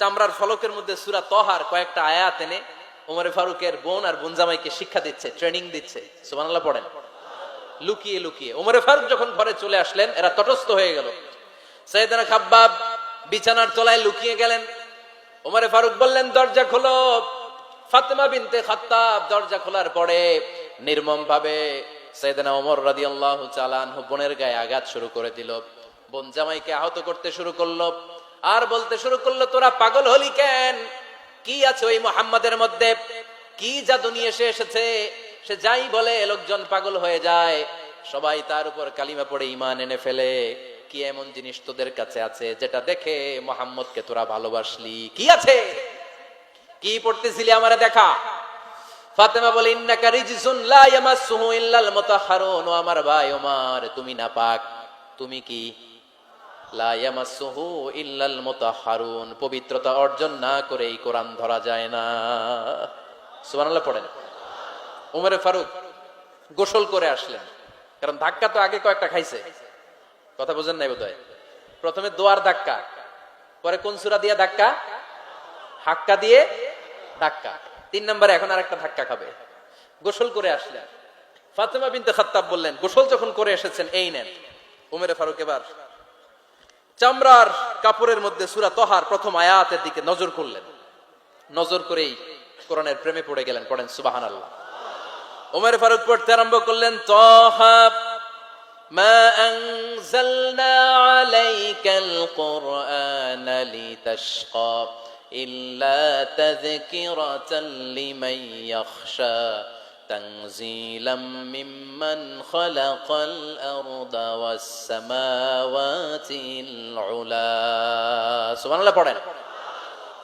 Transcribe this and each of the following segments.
চামড়ার ফলকের মধ্যে সূরা তহার কয়েকটা আয়াত এনে ওমরে ফারুকের বোন আর বোন জামাইকে শিক্ষা দিচ্ছে ট্রেনিং দিচ্ছে। সুবহানাল্লাহ পড়েন। লুকিয়ে লুকিয়ে। ওমরে ফারুক যখন ঘরে চলে আসলেন, এরা তটস্থ হয়ে গেল। সৈয়দনা খাব্বাব বিছানার তলায় লুকিয়ে গেলেন। ওমরে ফারুক বললেন, দরজা খোলো। ফাতেমা বিনতে খাত্তাব দরজা খোলার পরে নির্মম ভাবে সৈয়দনা ওমর রাদিয়াল্লাহু তাআলা আনহু বোনের গায়ে আঘাত শুরু করে দিল। বোন জামাইকে আহত করতে শুরু করল। আর বলতে শুরু করল, তোরা পাগল হলি কেন? কি আছে ওই মোহাম্মদের মধ্যে? কি জাদু নিয়ে সে এসেছে? সে যাই বলে, লোকজন পাগল হয়ে যায়। সবাই তার উপর কালিমা পড়ে ইমান এনে ফেলে। কি এমন জিনিস তোদের কাছে আছে যেটা দেখে মোহাম্মদকে তোরা ভালোবাসলি? কি আছে? কি পড়তেছিলি আমারে দেখা? ফাতেমা বলে ও আমার ভাই ওমর, তুমি না পাক তুমি কি ইল্লাল পবিত্রতা অর্জন না করে এই কোরআন ধরা যায় না। সুবহানাল্লাহ পড়েন। উমরে ফারুক গোসল করে আসলেন, কারণ ধাক্কা তো আগে কয়েকটা খাইছে। কথা বোঝেন নাই বোধহয়? প্রথমে দোয়ার ধাক্কা, পরে কোন সুরা দিয়া ধাক্কা? হাক্কা দিয়ে ধাক্কা। তিন নম্বরে এখন আর একটা ধাক্কা খাবে। গোসল করে আসলেন। ফাতেমা বিনতে খাত্তাব বললেন, গোসল যখন করে এসেছেন, এই নেন। উমেরে ফারুক এবার চামড়ার কাপড়ের মধ্যে সুরা তহার প্রথম আয়াতের দিকে নজর করলেন নজর করেই কোরআনের প্রেমে পড়ে গেলেন পড়েন সুবাহান আল্লাহ উমের ফারুক পড়তে আরম্ভ করলেন তহা ما أنزلنا عليك القرآن لتشقى إلا تذكرة لمن يخشى تنزيلا ممن خلق الأرض والسماوات العلا سبحان الله পড়েন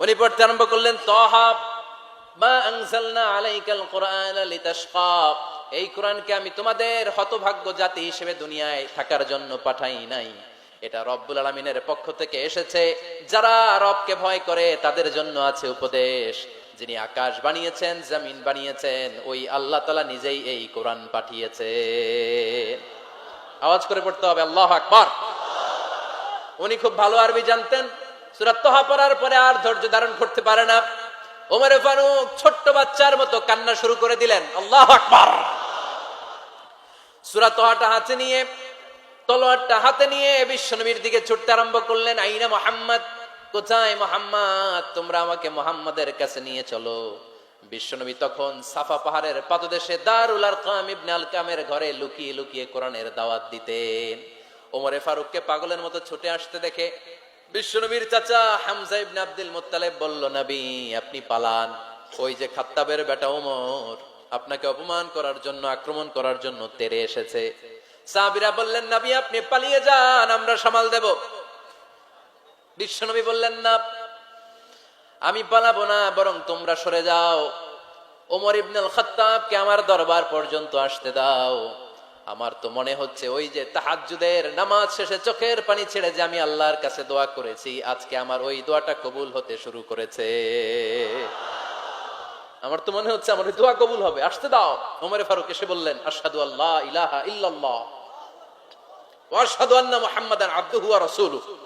উনি পড়তে আরম্ভ করলেন তহা মা আনজালনা আলাইকাল কোরআন লিতাশকা এই কোরআনকে আমি তোমাদের হতভাগ্য জাতি হিসেবে দুনিয়ায় থাকার জন্য পাঠাই নাই এটা রব্বুল আলমিনের পক্ষ থেকে এসেছে যারা রবকে ভয় করে তাদের জন্য আছে উপদেশ যিনি আকাশ বানিয়েছেন, জমিন বানিয়েছেন, ওই আল্লাহ তালা নিজেই এই কোরআন পাঠিয়েছে আওয়াজ করে পড়তে হবে, আল্লাহ আকবার। উনি খুব ভালো আরবি জানতেন। পড়ার পরে আর ধৈর্য ধারণ করতে পারে না। ওমরে ফারুক ছোট্ট বাচ্চার মতো কান্না শুরু করে দিলেন, আল্লাহ আকবার। সুরা তোহাটা হাতে নিয়ে, তলোয়ারটা হাতে নিয়ে বিশ্বনবীর দিকে ছুটতে আরম্ভ করলেন, আইনা মোহাম্মদ। কোথায় মোহাম্মদ? তোমরা আমাকে মোহাম্মদের কাছে নিয়ে চলো। বিশ্বনবী তখন সাফা পাহাড়ের পাদদেশে দারুল আরকাম ইবনে আলকামের ঘরে লুকিয়ে লুকিয়ে কোরআনের দাওয়াত দিতেন। ওমরে ফারুককে পাগলের মতো ছুটে আসতে দেখে বিশ্বনবীর চাচা হামজা ইবনে আব্দুল মুত্তালিব বলল, নবী, আপনি পালান। ওই যে খাত্তাবের বেটা ওমর আপনাকে অপমান করার জন্য, আক্রমণ করার জন্য তেরে এসেছে। সাহাবীরা বললেন, নবী, আপনি পালিয়ে যান, আমরা সামাল দেব। বিশ্বনবী বললেন, না, আমি পালাবো না, বরং তোমরা সরে যাও। ওমর ইবনুল খাত্তাবকে আমার দরবার পর্যন্ত আসতে দাও। আমার তো মনে হচ্ছে ওই যে তাহাজ্জুদের নামাজ শেষে চোখের পানি ছেড়ে যে আমি আল্লাহর কাছে দোয়া করেছি, আজকে আমার ওই দোয়াটা কবুল হতে শুরু করেছে। আমার তো মনে হচ্ছে আমার দোয়া কবুল হবে। আসতে দাও। ওমরে ফারুক এসে বললেন, আশহাদু আল্লাহ ইলাহা ইল্লাল্লাহ। ওয়া আশহাদু আন্না মুহাম্মাদান আবদুহু ওয়া রাসূলুহু।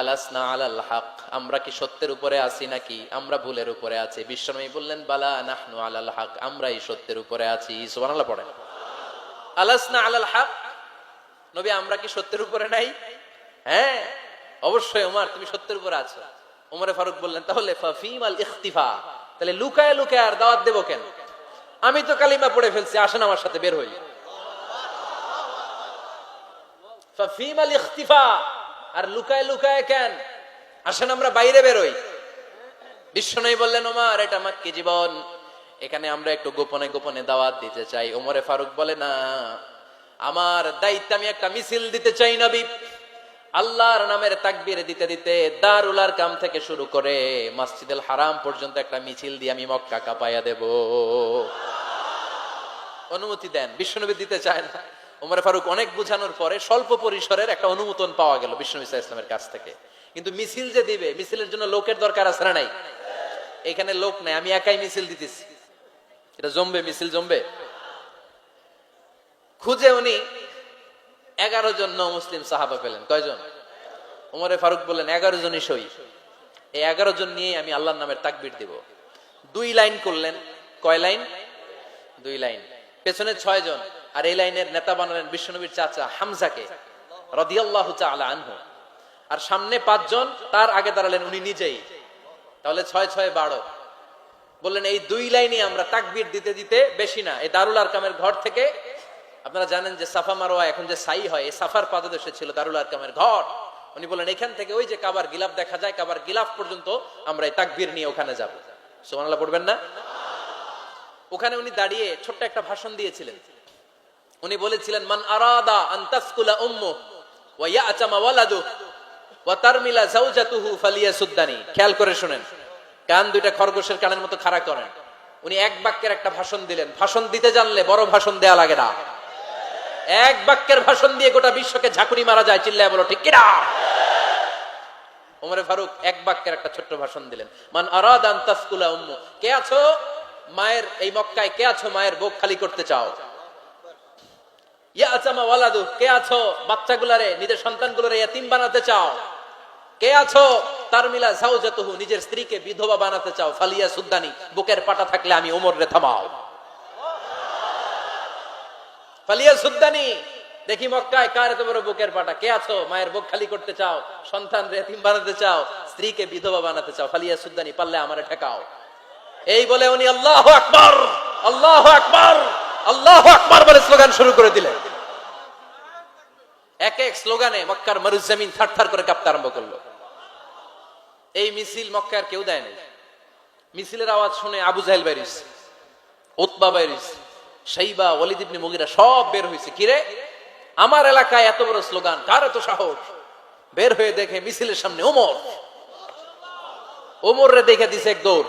আলাসনা আলাল হক, আমরা কি সত্যের উপরে আছি নাকি? আমরা ভুলের উপরে আছি। বিশ্বনবী বললেন, বালা নাহনু আলাল হক, আমরাই সত্যের উপরে আছি। সুবহানাল্লাহ পড়েন। আলাসনা আলাল হক? নবী, আমরা কি সত্যের উপরে নাই? হ্যাঁ অবশ্যই ওমর তুমি সত্যের উপরে আছো। ওমরে ফারুক বললেন, তাহলে ফাফিম আল ইখতিফা, তাহলে লুকায় লুকায় আর দাওয়াত দেবো কেন? আমি তো কালিমা পড়ে ফেলছি, আসেন আমার সাথে, বের হই। ফাফিম আল ইখতিফা আর লুকায় লুকায় কেন? আসেন আমরা বাইরে বেরোই। বিশ্বনবী বললেন, ওমর, এটা আমার কি জীবন। এখানে আমরা একটু গোপনে গোপনে দাওয়াত দিতে চাই। ওমরে ফারুক বলে, না, আমার দায়িত্ব আমি একটা মিছিল দিতে চাই নবী। আল্লাহর নামের তাকবীর দিতে দিতে দারুলার কাম থেকে শুরু করে মসজিদুল হারাম পর্যন্ত একটা মিছিল দিয়ে আমি মক্কা কাপাইয়া দেব। অনুমতি দেন বিশ্বনবী দিতে চায় না। ওমর ফারুক অনেক বুঝানোর পরে স্বল্প পরিসরের একটা অনুমোদন পাওয়া গেল বিশ্বনবী সাল্লাল্লাহু ইসলামের কাছ থেকে। কিন্তু মিছিল যে দিবে, মিছিলের জন্য লোকের দরকার আছে না নাই? এখানে লোক নাই, আমি একাই মিছিল দিতেছি। এটা জমবে, মিছিল জমবে। খুঁজে উনি এগারো জন মুসলিম সাহাবা পেলেন। কয়জন? উমরে ফারুক বললেন, এগারো জনই সই। এই এগারো জন নিয়ে আমি আল্লাহর নামের তাকবির দিব। দুই লাইন করলেন। কয় লাইন? দুই লাইন। পেছনে ছয় জন আর এই লাইনের নেতা বানালেন বিশ্বনবীর চাচা হামজাকে, রদিয়াল্লাহ আনহু। আর সামনে পাঁচজন, তার আগে দাঁড়ালেন উনি নিজেই। তাহলে ছয় ছয় বারো। বললেন, এই দুই লাইনে আমরা তাকবির দিতে দিতে বেশি না। এই দারুল আরকামের ঘর থেকে আপনারা জানেন যে সাফা মারোয়া এখন যে সাই হয়, এই সাফার পাদদেশে ছিল দারুল আরকামের ঘর। উনি বলেন এখান থেকে ওই যে কাবার গিলাফ দেখা যায়, কাবার গিলাফ পর্যন্ত আমরা এই তাকবির নিয়ে ওখানে যাব। সুবহানাল্লাহ, পড়বেন না? ওখানে উনি দাঁড়িয়ে ছোট্ট একটা ভাষণ দিয়েছিলেন। উনি বলেছিলেন, মান আরাদা আন তাসকুলা উম্মু ওয়া ইয়াতামা ওয়ালাদু ওয়া তারমিলা যাওজাতুহু ফালিয়াসুদ্দানি। খেয়াল করে শুনেন, কান দুইটা খরগোশের কানের মতো খাড়া করেন। উনি এক বাক্যের একটা ভাষণ দিলেন। ভাষণ দিতে জানলে বড় ভাষণ দেয়া লাগে না। এক বাক্যের ভাষণ দিয়ে গোটা বিশ্বকে ঝাঁকুনি মারা যায়, চিল্লায় বলো, ঠিক কিনা? ওমরে ফারুক এক বাক্যের একটা ছোট্ট ভাষণ দিলেন। মান আরাদ আন তাসকুলা উম্মু। কে আছো? মায়ের এই মক্কায় কে আছো? মায়ের বুক খালি করতে চাও। কে আছো? বাচ্চাগুলারে, নিজের সন্তানগুলোরে ইয়াতিম বানাতে চাও। কে আছো? তার মিলা জাউজাতুহু নিজের স্ত্রীকে বিধবা বানাতে চাও। ফালিয়া সুদ্দানি, বুকের পাটা থাকলে আমি ওমর রে থামাও। ফালিয়া সুদ্দানি, দেখি মক্কায় কার এত বড় বুকের পাটা। কে আছো? মায়ের বুক খালি করতে চাও সন্তান রে এতিম বানাতে চাও, স্ত্রীকে বিধবা বানাতে চাও। ফালিয়া সুদ্দানি, পারলে আমারে ঠেকাও। এই বলে উনি আল্লাহ আকবার আল্লাহ আকবার আল্লাহ আকবার বলে স্লোগান শুরু করে দিলেন। এক এক স্লোগানে মক্কার মরুজমিন থার থার করে কাঁপতে আরম্ভ করল। এই মিছিল মক্কার কেউ দেয় নাই মিছিলের আওয়াজ শুনে আবু জাহেল বাইরিস উতবা বাইরিস সাইবা ওয়ালিদ ইবনে মুগিরা সব বের হয়েছে। কিরে আমার এলাকায় এত বড় স্লোগান, কার এত সাহস? বের হয়ে দেখে মিছিলের সামনে ওমর। ওমর রে দেখে দিছে এক দৌড়।